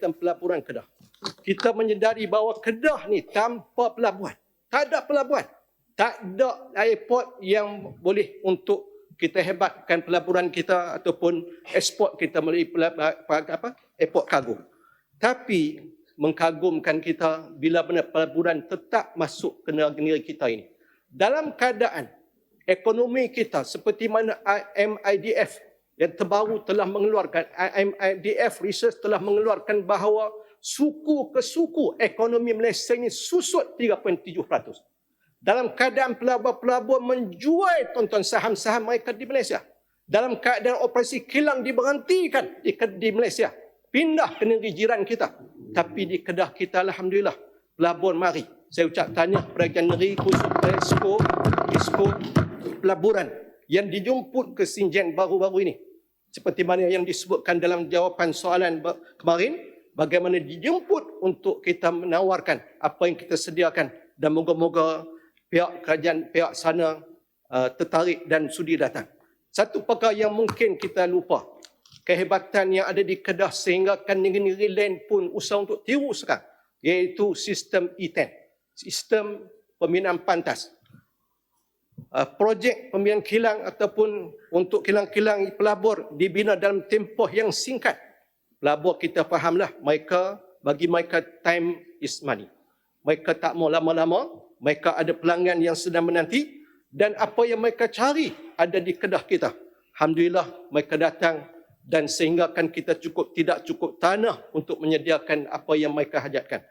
dan pelaburan Kedah. Kita menyedari bahawa Kedah ni tanpa pelabuhan. Tak ada pelabuhan. Tak ada airport yang boleh untuk kita hebatkan pelaburan kita ataupun ekspor kita melalui pelab- apa, airport kargo. Tapi mengagumkan kita bila mana pelaburan tetap masuk ke negeri kita ini. Dalam keadaan ekonomi kita seperti mana MIDF yang terbaru telah mengeluarkan MIDF research telah mengeluarkan bahawa suku ke suku ekonomi Malaysia ini susut 3.7%. Dalam keadaan pelabur-pelabur menjual tonton saham-saham mereka di Malaysia. Dalam keadaan operasi kilang diberhentikan di, di Malaysia. Pindah ke negeri jiran kita. Tapi di Kedah kita Alhamdulillah. Pelabur mari. Saya ucap tanya kerajaan negeri khusus ISKO, ISKO pelaburan yang dijemput ke Sinjan baru-baru ini. Seperti mana yang disebutkan dalam jawapan soalan kemarin, bagaimana dijemput untuk kita menawarkan apa yang kita sediakan. Dan moga-moga pihak kerajaan pihak sana uh, tertarik dan sudi datang. Satu perkara yang mungkin kita lupa, kehebatan yang ada di Kedah sehingga kan negeri lain pun usaha untuk tiru sekarang, iaitu sistem E10, sistem pembinaan pantas uh, projek pembinaan kilang ataupun untuk kilang-kilang pelabur dibina dalam tempoh yang singkat. Pelabur kita fahamlah mereka bagi mereka time is money. Mereka tak mau lama-lama, mereka ada pelanggan yang sedang menanti dan apa yang mereka cari ada di Kedah kita. Alhamdulillah mereka datang dan sehinggakan kita cukup tidak cukup tanah untuk menyediakan apa yang mereka hajatkan.